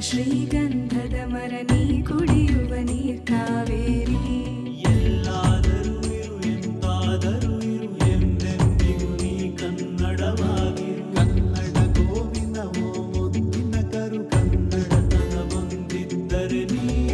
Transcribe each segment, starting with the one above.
ಶ್ರೀಗಂಧದ ನೀ ಕುಡಿಯುವ ನೀರ್ ಕಾವೇರಿ. ಎಲ್ಲಾದರೂ ಇರು, ಎಂತಾದರೂ ಇರು, ಎಂದೆಂದಿಗೂ ನೀ ಕನ್ನಡವಾಗಿ. ಕನ್ನಡ ಮುದ್ದಿನ ಕರು, ಕನ್ನಡತನ ಬಂದಿದ್ದರೆ ನೀ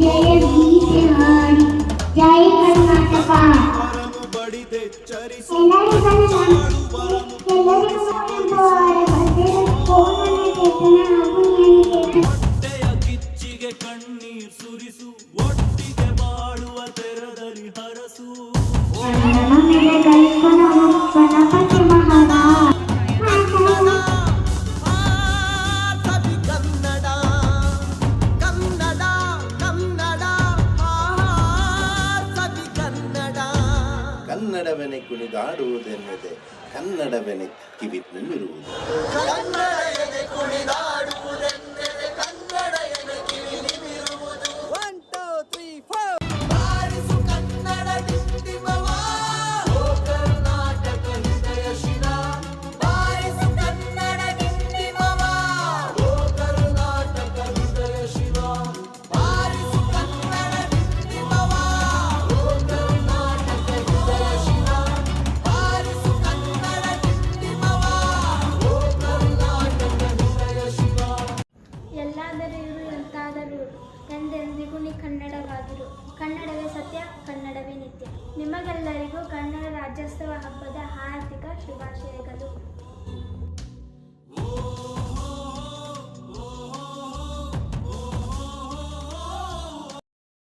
ಜಯ ಗೀತೆ ಹಾಡಿ ಜೈ ಕರ್ನಾಟಕ ವರನು ಬಡಿದೆಚ್ಚರಿಸಿ ಎಲ್ಲರಿಗೂ ಎಲ್ಲರಿಗೂ ಹೊಟ್ಟೆಯ ಕಿಚ್ಚಿಗೆ ಕಣ್ಣೀರ್ ಸುರಿಸು ಒಟ್ಟಿಗೆ ಬಾಳುವ ತೆರದಲ್ಲಿ ಹರಸು. ಕನ್ನಡವೆನೆ ಕುಣಿದಾಡುವುದೆನ್ನದೆ ಕನ್ನಡವೆನೆ ಕಿವಿ ರಾಜ್ಯೋತ್ಸವ ಹಬ್ಬದ ಹಾರ್ದಿಕ ಶುಭಾಶಯಗಳು